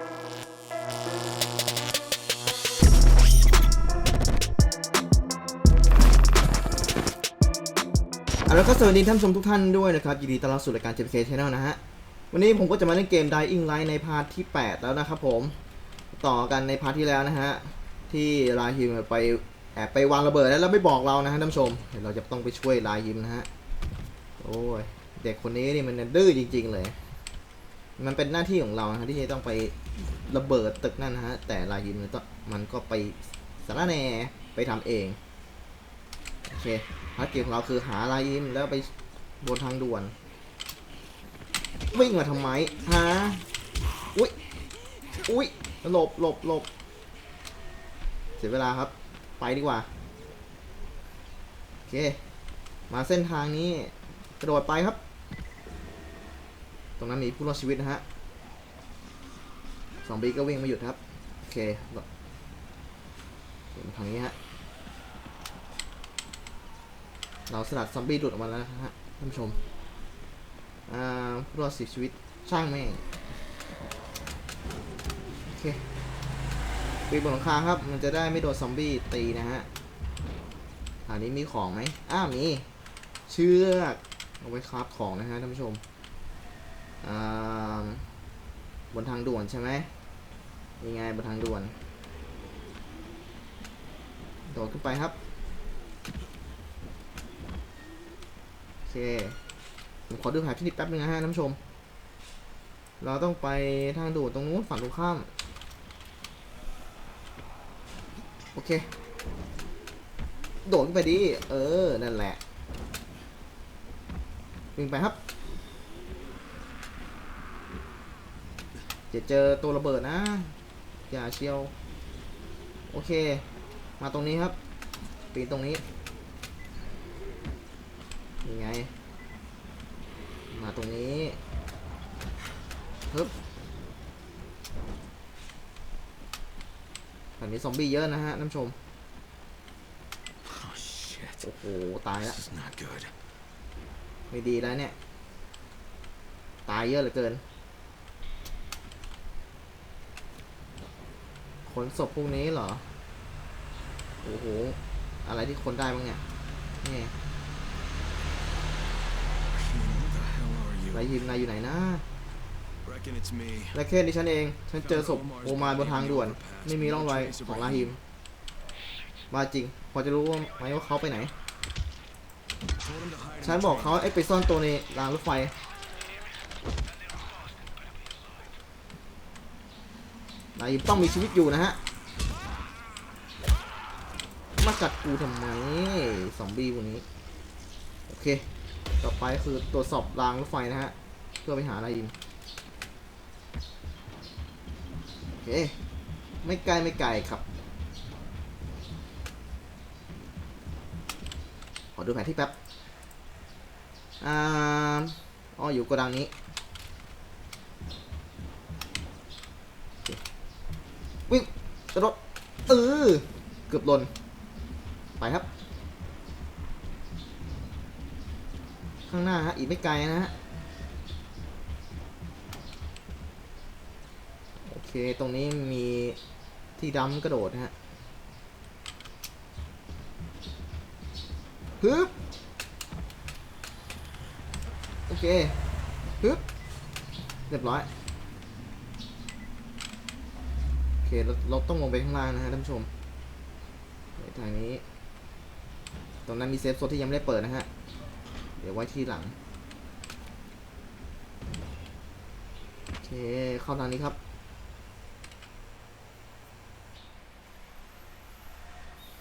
เอาละก็สวัสดีท่านผู้ชมทุกท่านด้วยนะครับ ยินดีต้อนรับสู่รายการ JPK Channel นะฮะ วันนี้ผมก็จะมาเล่นเกม Dying Light ในพาร์ทที่ 8 แล้วนะครับผม ต่อกันในพาร์ทที่แล้วนะฮะ ที่ลาฮิมไปแอบไปวางระเบิดแล้วแล้วไม่บอกเรานะฮะท่านผู้ชมเดี๋ยวเราจะต้องไปช่วยลาฮิมนะฮะ โอ้ย เด็กคนนี้นี่มันดื้อจริง ๆ เลย มันเป็นหน้าที่ของเรานะฮะที่จะต้องไป ระเบิดตึกนั่นนะฮะ แต่ลาฮิมมันต้องมันก็ไปสารแหนไปทำเอง โอเคภารกิจของเราคือหาลายอิมแล้วไปบนทางด่วน วิ่งมาทำไมฮะอุ้ยอุ้ยหลบหลบหลบเสียเวลาครับ ไปดีกว่า โอเค มาเส้นทางนี้ กระโดดไปครับ ตรงนั้นมีผู้รอดชีวิตนะฮะ สองบีก็วิ่งไมาหยุดครับ โอเคหลบทางนี้ฮะ เราสลัดซอมบี้หลุดออกมาแล้วนะฮะท่านผู้ชม อ่ารอดสิบชีวิตช่างแม่งโอเคปีนบนหลังคาครับ มันจะได้ไม่โดนซอมบี้ตีนะฮะอันนี้มีของไหมอ้ามีเชือกเอาไว้คราฟของนะฮะท่านผู้ชมอ่าบนทางด่วนใช่ไหม ยังไงบนทางด่วน โดดขึ้นไปครับโอเคผมขอดูแผนที่นิดแป๊บนึงนะฮะท่านผู้ชม เราต้องไปทางด่วนตรงนู้นฝั่งตรงข้าม โอเค โดดขึ้นไปดิ เออ นั่นแหละวิ่งไปครับจะเจอตัวระเบิดนะ อย่าเชียว โอเค มาตรงนี้ครับ ปีนตรงนี้ยังไง มาตรงนี้ฮึบฝั่งนี้ซอมบี้เยอะนะฮะท่านผู้ชม Oh shit. โอ้โห ตายแล้ว This is not good. ไม่ดีแล้วเนี่ย ตายเยอะเหลือเกิน ขนศพพวกนี้เหรอ โอ้โห อะไรที่คนได้บ้างเนี่ย นี่ Who the hell are ไร you? ยิมนายอยู่ไหนนะและแค่นี้ฉันเอง ฉันเจอศพโอมานบนทางด่วน ไม่มีร่องรอยของลาฮิมว่าจริง พอจะรู้ว่าไหมว่าเขาไปไหน ฉันบอกเขาไอ้ไปซ่อนตัวในรางรถไฟ ลาฮิมต้องมีชีวิตอยู่นะฮะ มากัดกูทำไมซอมบี้พวกนี้ โอเค ต่อไปคือตรวจสอบรางรถไฟนะฮะ เพื่อไปหาลาฮิมโอเค ไม่ไกลไม่ไกลครับ ขอดูแผนที่แป๊บ อ่า อ๋ออยู่โกดังนี้โอเควิ่งก ระโดดเออเกือบหล่นไปครับ ข้างหน้าฮะอีกไม่ไกลนะฮะโอเคตรงนี้มีที่ดำกระโดดนะฮะฮึบโอเคฮึบเรียบร้อย โอ เคเราเราต้องลงไปข้างล่างนะฮะท่านผู้ชมไปทางนี้ ตรงนั้นมีเซฟโซนที่ยังไม่ได้เปิดนะฮะ เดี๋ยวไว้ที่หลัง โอเค เข้าทางนี้ครับ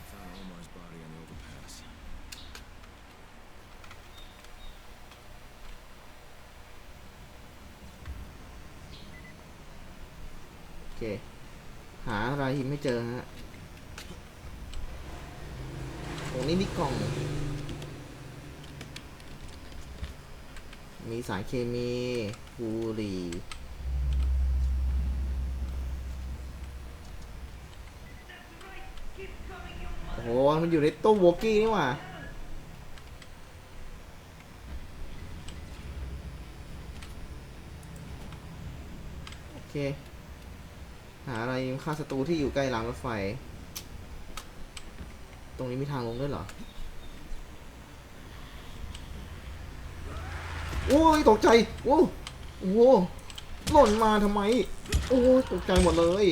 Found Omar's body on the overpass. โอเค หาราหิม ไม่เจอฮะตรงนี้มีกล่อง มีสารเคมีบุหรี่โอ้โห มันอยู่ในตู้โวกี้นี่หว่าโอเค หาอะไรฆ่าศัตรูที่อยู่ใกล้รางรถไฟ ตรงนี้มีทางลงด้วยเหรอ โอ้ยตกใจ โอ้โอ้หล่นมาทำไม โอ้ยตกใจหมดเลย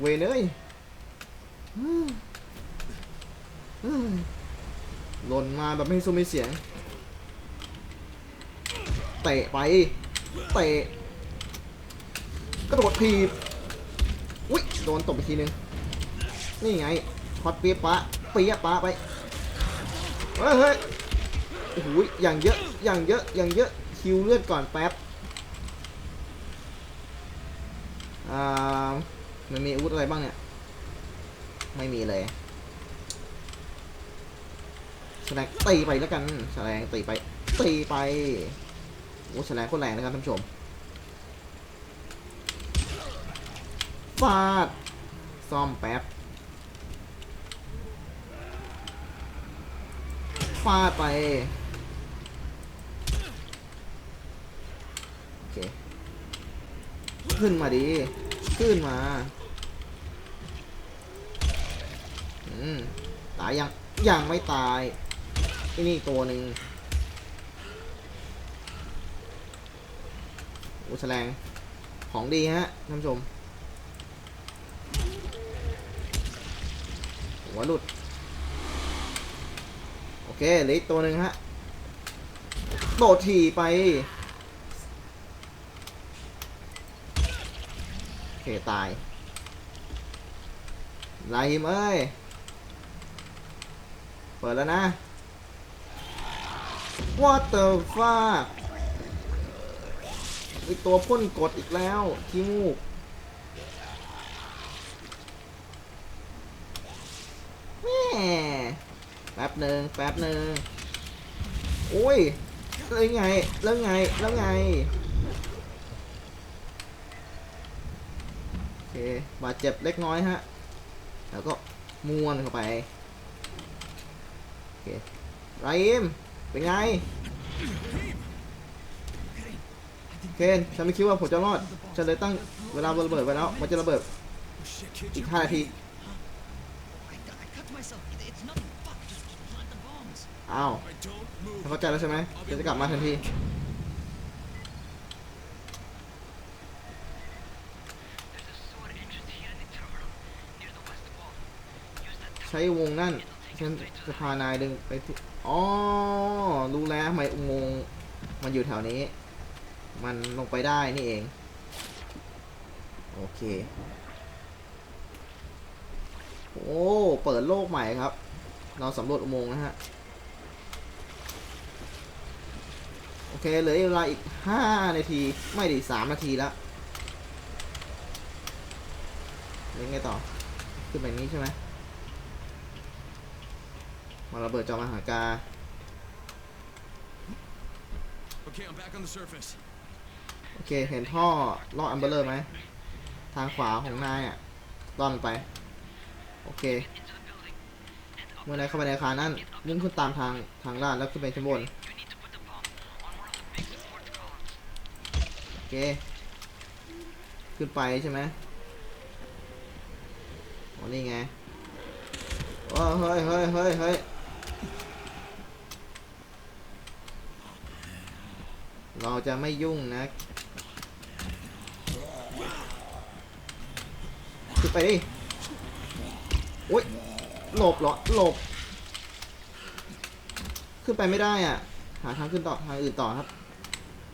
เวเนยหล่นมาแบบไม่ให้ซุ้มไม่เสียง เตะไป เตะกระโดดทีบ โดนตบไปทีนึง นี่ไงฮอตเปียปะเปียปะไป เฮ้ยเฮ้ยโอ้โหอย่างเยอะ อย่างเยอะ อย่างเยอะ คิวเลือดก่อนแป๊บ อ่า มันมีอาวุธอะไรบ้างเนี่ย ไม่มีเลยแฉลงตีไปแล้วกันแฉลงตีไปตีไปโอ้แฉลงโคตรแรงนะครับท่านผู้ชม ฟาด ซ่อมแป๊บ ฟาดไป โอเค ขึ้นมาดีขึ้นมา อืม ตายยัง ยังไม่ตายไอ้นี่ตัวหนึ่งโอ้แฉลงของดีฮะท่านผู้ชม หัวหลุด โอเคเหลืออีกตัวหนึ่งฮะ โดดถีไป โอเค ตายไลฮิมเอ้ย เปิดแล้วนะ What the fuck ไอตัวพ่นกดอีกแล้วขี้มูก แม่แป๊บ หนึ่งแป๊บหนึ่งโอ้ยแล้วไงแล้วไงแล้วไงโอเคบาดเจ็บเล็กน้อยฮะ แล้วก็ม้วนเข้าไปโอเคไรอิมเป็นไงเคนฉันไม่คิดว่าผมจะรอด ฉันเลยตั้งเวลาระเบิดไว้แล้ว มันจะระเบิดอีก5นาที I, I cut myself. It, it's nothing. Fuck, just plant the bombs. อ้าวเข้าใจแล้วใช่ไหมจะกลับมาทันทีใช้วงนั่นฉันจะพานายดึงไปที่อ๋อรู้แล้วทำไมอุโมงค์มันอยู่แถวนี้ มันลงไปได้นี่เอง โอเค โอ้ เปิดโลกใหม่ครับ เราสำรวจอุโมงค์นะฮะ โอเคเหลือเวลาอีก 5 นาที ไม่ดิ3นาทีแล้วยังไงต่อ ขึ้นไปนี้ใช่ไหมมาระเบิดจอมหากา Okay, I'm back on the surface. โอเค เห็นท่อลอดอัมเบอร์เลอร์ไหม ทางขวาของนายอะล่อนไป โอเค into the building. And up เมื่อนายเข้าไปในอาคารนั้นมุ่งขึ้นตามทางทางลาดแล้วขึ้นไปชั้นบน you need to put the bomb on one of the big support columns. โอ เค ขึ้นไปใช่ไหมโอ๋อนี่ไงโอ้เฮ้ยเฮ้ยเฮ้ยเฮ้ยเราจะไม่ยุ่งนะ ขึ้นไปดิโอ้ยหลบเหรอ หลบ ขึ้นไปไม่ได้อะ หาทางขึ้นต่อ ทางอื่นต่อครับ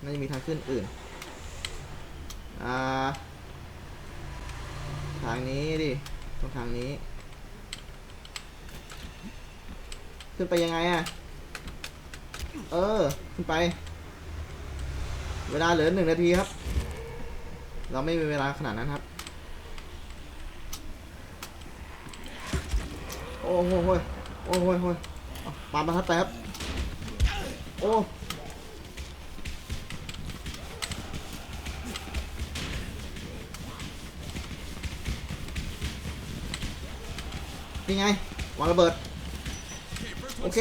น่าจะมีทางขึ้นอื่น อ่า ทางนี้ดิ ตรงทางนี้ ขึ้นไปยังไงอะเออ ขึ้นไป เวลาเหลือหนึ่งนาทีครับ เราไม่มีเวลาขนาดนั้นครับ โอ้โหโหยโอ้โหโหยโหปาประทัดไปครับ โอ้ นี่ไงวางระเบิด โอเค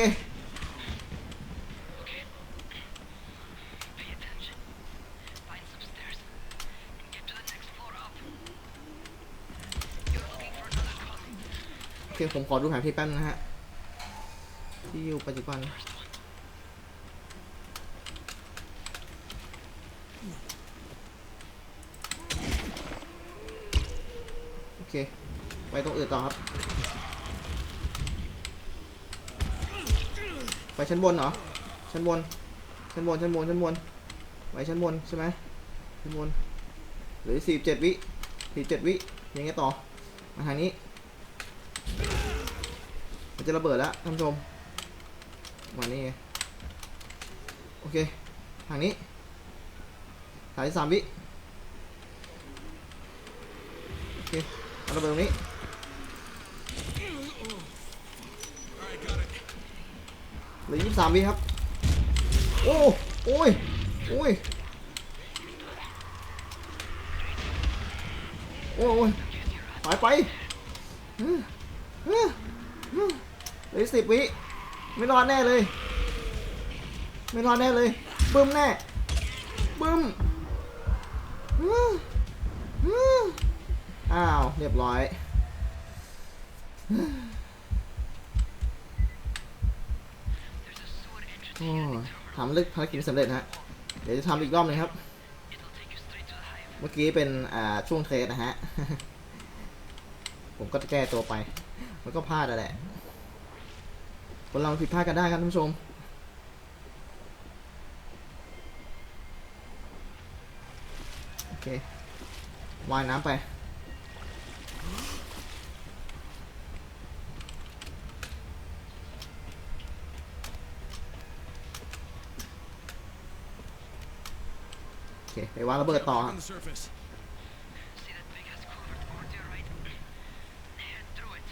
โอเค ผมขอดูแผนที่แป้นนะฮะ ที่อยู่ปัจจุบันโอเค ไปตรงอื่นต่อครับ ไปชั้นบนเหรอ ชั้นบน ชั้นบน ชั้นบน ชั้นบนไปชั้นบนใช่ไหมชั้นบน หรือสี่เจ็ดวิสี่เจ็ดวิยังไงต่อ มาทางนี้ มันจะระเบิดแล้วท่านผู้ชม มานี่โอเค ทางนี้สายสามวิ โอเค เอาระเบิดตรงนี้ All right, got it. เห ลือยี่สิบสามวิครับ โอ้โอ้ยโอ้ยโอ้ยโอ้ยหายไปเฮ้ยเฮ้ยเฮ้ยเหลือสิบวิไม่รอดแน่เลย ไม่รอดแน่เลยบึ้มแน่บึ้มอ้าว เรียบร้อย There's a sewer entrance โอ้ here in the ทำเรื่องภารกิจสำเร็จนะฮะ เดี๋ยวจะทำอีกรอบหนึงครับ เมื่อกี้เป็นอ่าช่วงเทสนะฮะ ผมก็จะแก้ตัวไป มันก็พลาดอะแหละ คนเราผิดพลาดกันได้ครับท่านผู้ชมโอเคว่ายน้ำไป เคไปวางระเบิดต่อ Back ครับ on the surface. See that big ass culvert over to your right? Head through it.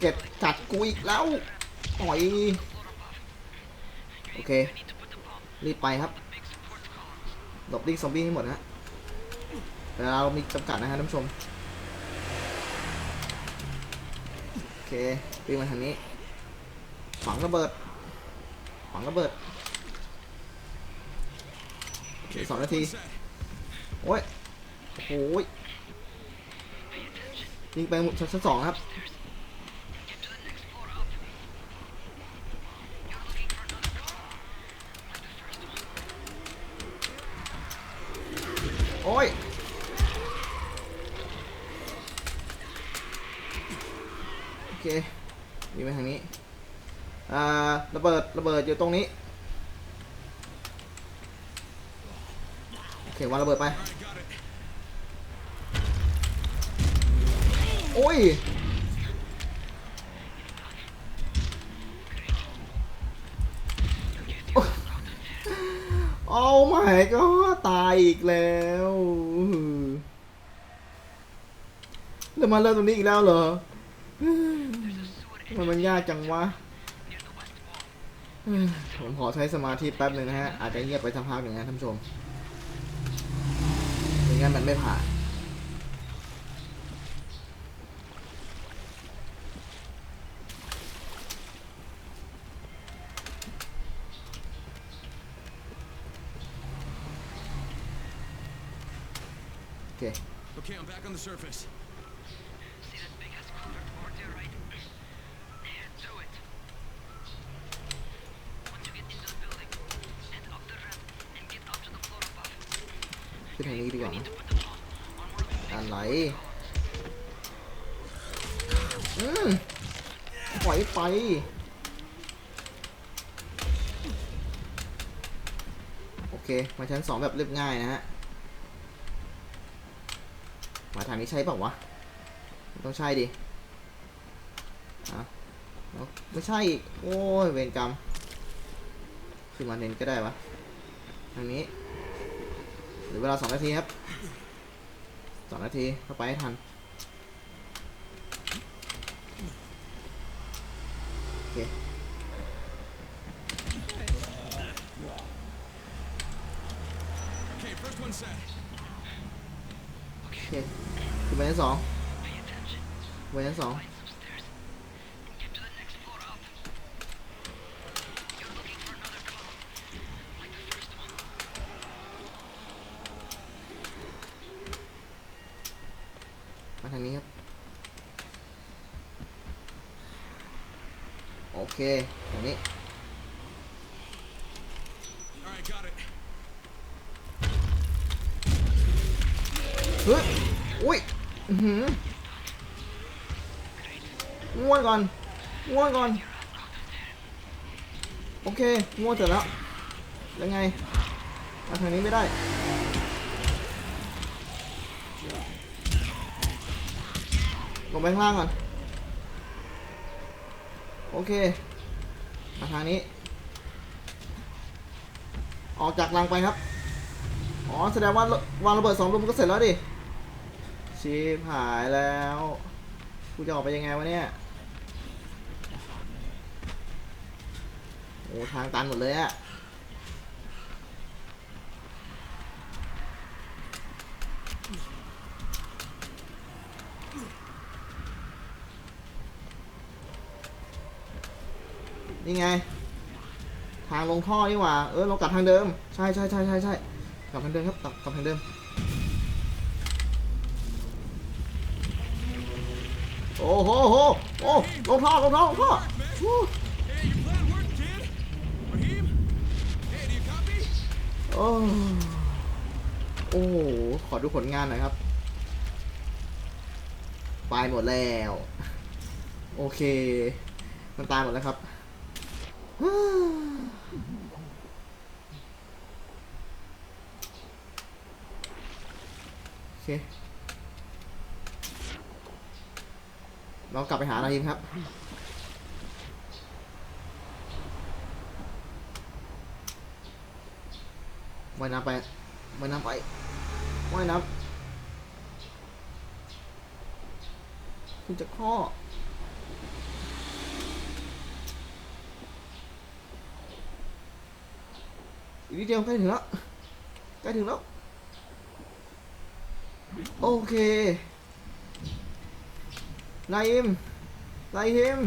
เก็บจัดกูอีกแล้วอ่อย Floor above. โอเค We need to put the bomb รีบไปครับ with big support columns. หลบดิ้งซอมบี้ให้หมดนะฮะเวลาเรามีจำกัดนะฮะท่านผู้ชม โอเควิ่งมาทางนี้ ฝังระเบิด ฝังระเบิด สองนาที โอ้ย โอ้ยยิงไปชั้นสองครับโอ้ย โอเคมีไปทางนี้ อ่า ระเบิด ระเบิดอยู่ตรงนี้ โอ เควางระเบิดไป โอ้ย โอ้ my god ตายอีกแล้วแล้วมาเริ่มตรงนี้อีกแล้วเหรอ There's a sewer ทำไมมันยากจังวะผมขอใช้สมาธิแป๊บหนึ่งนะฮะ อาจจะเงียบไปสักพักหนึ่งนะท่านผู้ชม งั้นมันไม่ผ่านโอเค Okay, I'm back on the surface. See that big ass culvert over to your right? Head through it. Once you get into the building, head up the ramp and get up to the floor above. ขึ้นทางนี้ดีกว่า Need มั้ง to put the bomb on one of the big อะไร อืมปล่อยไป โอเค มาชั้นสองแบบเรียบง่ายนะฮะมาทางนี้ใช่เปล่าวะต้องใช่ดิอะเอไม่ใช่อีกโอ้ยเวรกรรมขึ้นมาเน้นก็ได้วะทางนี้หรือเวลาสองนาทีครับสองนาทีเข้าไปให้ทันโอเค นไปชั้นสอง Pay attention. ไปชั้นสอง Find some stairs and get to the next floor up. You're looking for another column, like the first one. มาทางนี้ครับ เคอย่างนี้ All right, got it. เฮ้ย อุ้ย อือหือ ง่วนก่อนง่วนก่อน โอเคง่วนเสร็จแล้วแล้วไงมาทางนี้ไม่ได้ลงไปข้างล่างก่อน โอเค มาทางนี้ ออกจากรังไปครับ อ๋อ แสดงว่าวางระเบิดสองลูกมันก็เสร็จแล้วดิชิบหายแล้ว กูจะออกไปยังไงวะเนี่ย โอ้ทางตันหมดเลยอะนี่ไง ทางลงท่อนี่หว่า เออเรากลับทางเดิม ใช่ใช่ใช่ใช่ใช่กลับทางเดิมครับกลับกลับทางเดิม โอ้โหโหโอ้ลงท่อลงท่อลงท่อ โอ้โอ้โห ขอดูผลงานหน่อยครับ ไปหมดแล้ว โอเค มันตายหมดแล้วครับ โอเคเรากลับไปหานายิมครับ ว่ายน้ำไปว่ายน้ำไปว่ายน้ำคุณจะข้ออีกนิดเดียวใกล้ถึงแล้วใกล้ถึงแล้ว โอเคนายิมนายฮิม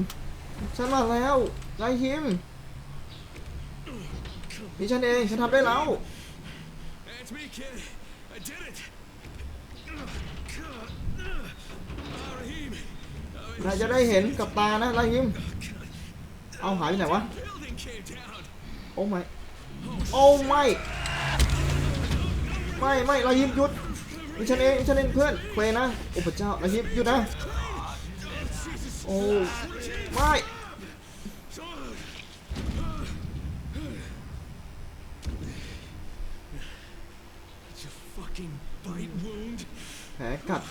ฉันมาแล้วนายฮิมนี่ฉันเอง ฉันทำได้แล้ว That's me, kid. I did it. Uh, Raheem. Uh, นายจะได้เห็นกับตานะนายฮิม เอาหายไปไหนวะ building came down. โอ้ไม่ โอ้ไม่ ไม่ไม่นายฮิมหยุดนี่ฉันเองนี่ฉันเองเพื่อนเควนะ โอ้พระเจ้านายฮิมหยุดนะ โอ้ ไม่ แผลกัด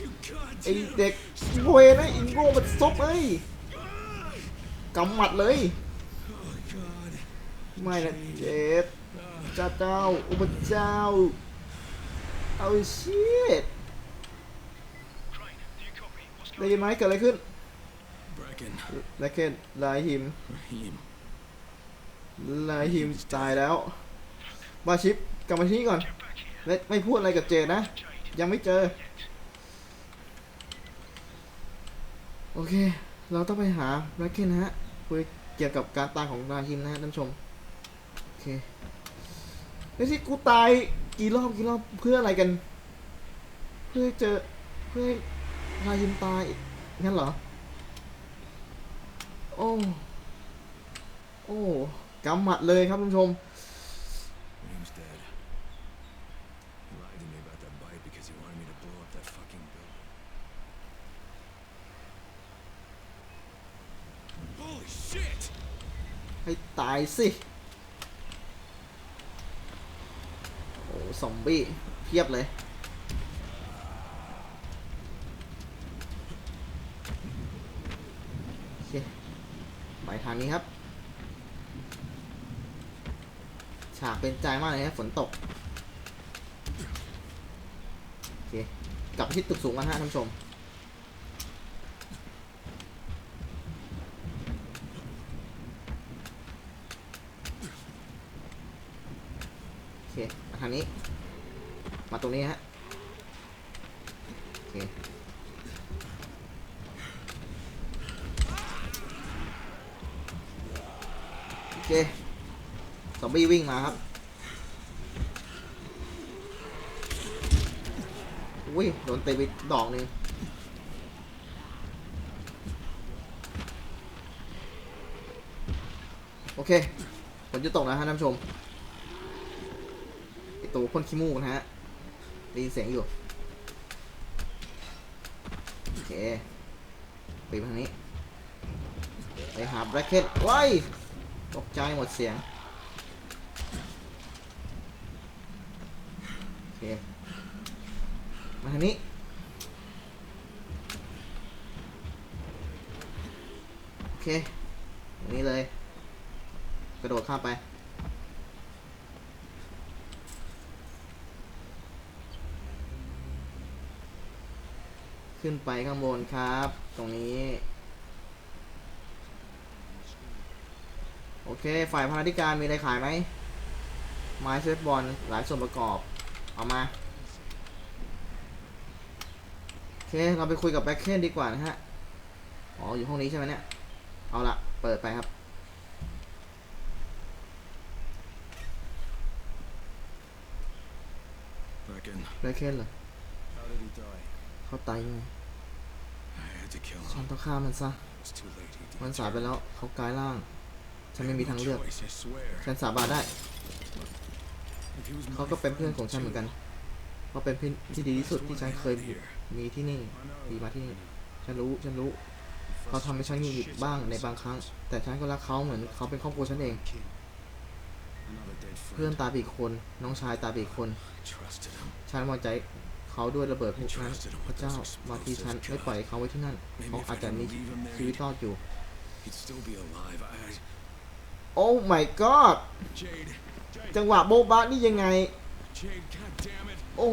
You ไอ้ goddamn. เด็กเวยนะอิงโง่มันซบเอ้ยกำหมัดเลย Oh, God. ไม่นะเจ็ดเจ้าเจ้าอุปเจ้าเอาชีต Crane, do you copy? What's ได้ยินไหมเกิดอะไรขึ้น Brecken. และเคนลายหิม Raheem. ลายหิมตายแล้วบาชิป กลับมาที่นี่ก่อนและไม่พูดอะไรกับเจดนะ ยังไม่เจอ โอเค เราต้องไปหาแบล็กเคนนะฮะคุยเกี่ยวกับการตายของลายหิมนะฮะท่านผู้ชม โอเคไอ้ที่กูตายกี่รอบกี่รอบเพื่ออะไรกัน เพื่อเจอเพื่อให้ลายหิมตายงั้นเหรอ โอ้ โอ้กำหมัดเลยครับท่านผู้ชม ตายสิ โอ้ซอมบี้เพียบเลย โอเคไปทางนี้ครับ ฉากเป็นใจมากเลยครับฝนตก โอเค กลับไปที่ตึกสูงกันฮะท่านผู้ชม โอเค มาทางนี้ มาตรงนี้ฮะ โอเค โอเคซอมบี้วิ่งมาครับ อุ้ย โดนเตะไปดอกนึ่งเคฝนจะตกแล้วฮะท่านผู้ชม ตัวพ่นขี้มูกนะฮะได้ยินเสียงอยู่โอเคไปทางนี้ไปหาแบล็คเก็ตไล่ตกใจหมดเสียงโอเคมาทางนี้โอเคตรงนี้เลย กระโดดข้ามไป ขึ้นไปข้างบนครับ ตรงนี้ โอเค ฝ่ายพนักการมีอะไรขายไหมไม้เซตบอลหลายส่วนประกอบ เอามา โอเค เราไปคุยกับแบ็คเคนดีกว่านะฮะ อ๋อ อยู่ห้องนี้ใช่ไหมเนี่ย เอาละเปิดไปครับ Reckon. แบ็คเคนเหรอ How did he die? เขาตายยังไง I had to kill ฉัน him. ต้องฆ่ามันซะ It's too late. He มันสายไปแล้วเขากลายร่าง ฉันไม่มีทางเลือก choice, I swear. ฉันสาบานได้ If he was เขา my ก็เป็นเพื่อน friend ของฉันเหมือนกัน too. เขาเป็นเพื่อนที่ดีที่สุดที่ฉันเคย That's what I had here. มีที่นี่ I know. ดีมาที่นี่ ฉันรู้ ฉันรู้ เขาทำให้ฉันหงุดหงิดบ้างในบางครั้ง แต่ฉันก็รักเขาเหมือนเขาเป็นครอบครัวฉันเอง Another dead เพื่อน friend. ตายไปอีกคน น้องชายตายไปอีกคน I trusted him. ฉันวางใจ เขาด้วยระเบิดพวกนั้นพระเจ้าบางทีฉันไม่ปล่อยเขาไว้ที่นั่นเขาอาจจะมีชีวิตรอดอยู่ โอ้ my god จังหวะโบ๊ะบะนี่ยังไง โอ้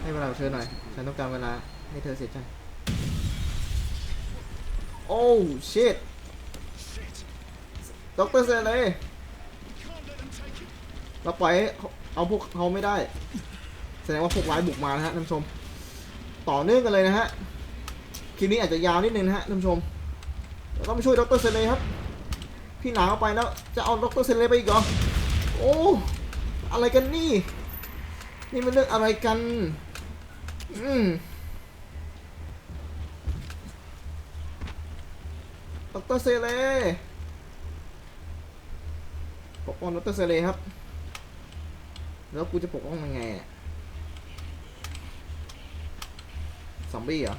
ให้เวลาเธอหน่อย ฉันต้องการเวลาให้เธอเสียใจ โอ้ shit Shit. ดรเซเล Can't let him take it. เราปล่อย เอาพวกเขาไม่ได้ แสดงว่าพวกร้ายบุกมานะฮะท่านผู้ชม ต่อเนื่องกันเลยนะฮะคลิปนี้อาจจะยาวนิดนึงนะฮะท่านผู้ชมเราต้องไปช่วยดรเซเลครับ พี่หนาเข้าไปแล้วจะเอาดรเซเลไปอีกเหรอโอ้อะไรกันนี่ นี่มันเรื่องอะไรกัน อืมดรเซเลปกป้องดรเซเลครับ แล้วกูจะปกป้องมันไงอะซอมบี้เหรอ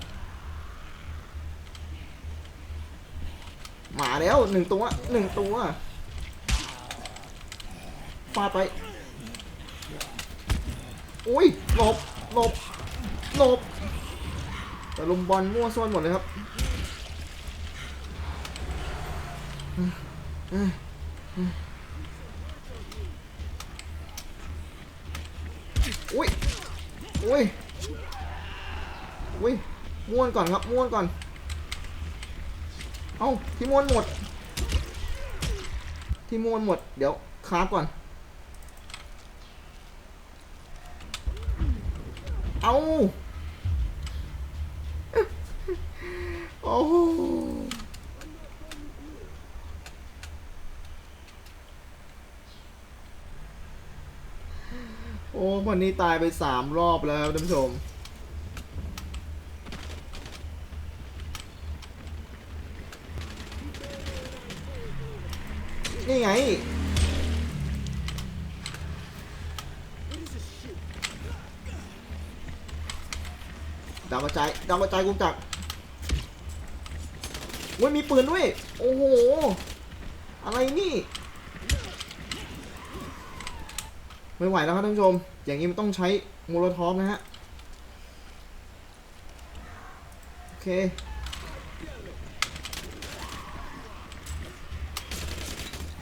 มาแล้วหนึ่งตัวหนึ่งตัวฟาดไป อุ้ยหลบหลบหลบแต่ลุมบอลมั่วซ่วนหมดเลยครับอุ้ย อุ้ยอุ้ยม้วนก่อนครับม้วนก่อน เอ้าที่ม้วนหมด ที่ม้วนหมด เดี๋ยวคราฟก่อน เอา โอ้ วันนี้ตายไปสามรอบแล้วท่านผู้ชม นี่ไง ดาวกระจายดาวกระจายกูจักเว้ยมีปืนด้วย โอ้โห อะไรนี่ ไม่ไหวแล้วครับท่านผู้ชม อย่างนี้มันต้องใช้โมโลทอฟนะฮะ โอเค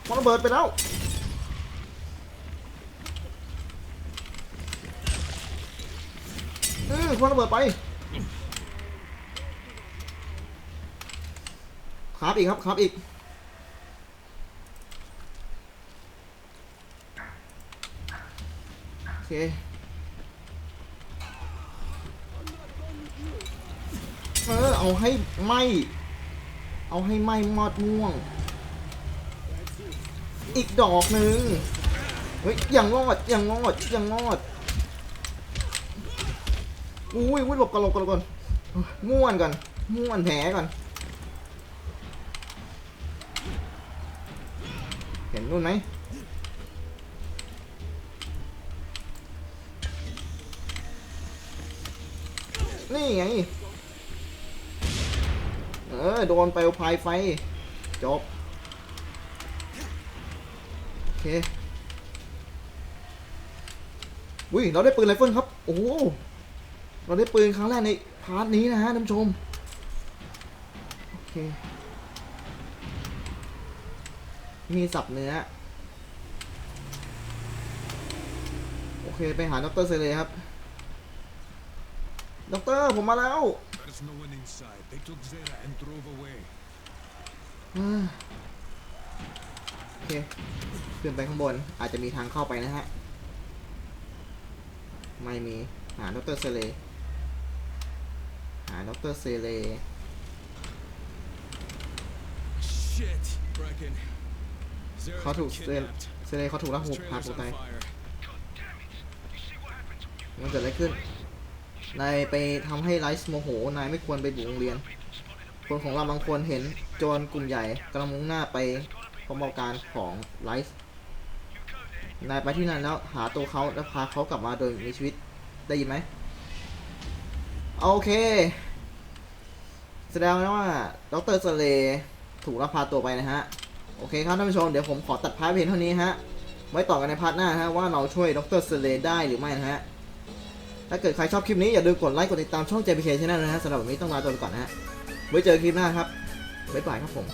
พอระเบิดไปแล้วอืมพอระเบิดไปครับอีกครับครับอีก โอ เคเออเอาให้ไหมเอาให้ไหมมอดม่วง อีกดอกหนึ่งเฮ้ยอย่างงอดอย่างงอดอย่างงอดอุ้ยอุ้ยหลบก่อนหลบก่อนหลบก่อนม่วนก่อนม่วนแผลก่อน เห็นนู่นไหม ดนเปลวไฟไฟ จบ โอเคอุ้ยเราได้ปืนไรเฟิลครับ โอ้โห เราได้ปืนครั้งแรกในพาร์ทนี้นะฮะท่านผู้ชม โอเค มีสับเนื้อ โอเค ไปหาดรเซเลยครับ ดรผมมาแล้ว There's no one inside. They took Zera and drove away. อ่าโอเคขึ้นไปข้างบน อาจจะมีทางเข้าไปนะฮะ ไม่มี หาดรเซเลหาดรเซเล Shit, Brecken. Zera's เขาถูก been เซเล kidnapped. เซเลเขาถูกลัก His หุบพา trailer's ตัว on ตาย fire. God damn it! You see what happened to you? มันเกิดอะไรขึ้น นายไปทำให้ไลฟ์โมโห นายไม่ควรไปบุกโรงเรียน คนของเราบางคนเห็นโจรกลุ่มใหญ่กำลังมุ่งหน้าไปประมการของไลฟ์นายไปที่นั่นแล้วหาตัวเขาแล้วพาเขากลับมาโดยมีชีวิตได้ยินไหมโอเค แสดงว่าดรสเลถูกลักพาตัวไปนะฮะ โอเคครับท่านผู้ชม เดี๋ยวผมขอตัดพาร์ทเพียงเท่านี้ฮะ ไว้ต่อกันในพาร์ทหน้าฮะว่าเราช่วยดรสเลได้หรือไม่นะฮะ ถ้าเกิดใครชอบคลิปนี้อย่าลืมกดไลค์กดติดตามช่อง JPK Channel นะฮะสำหรับวันนี้ต้องลาตัวไปก่อนนะฮะไว้เจอคลิปหน้าครับบ๊ายบายครับผม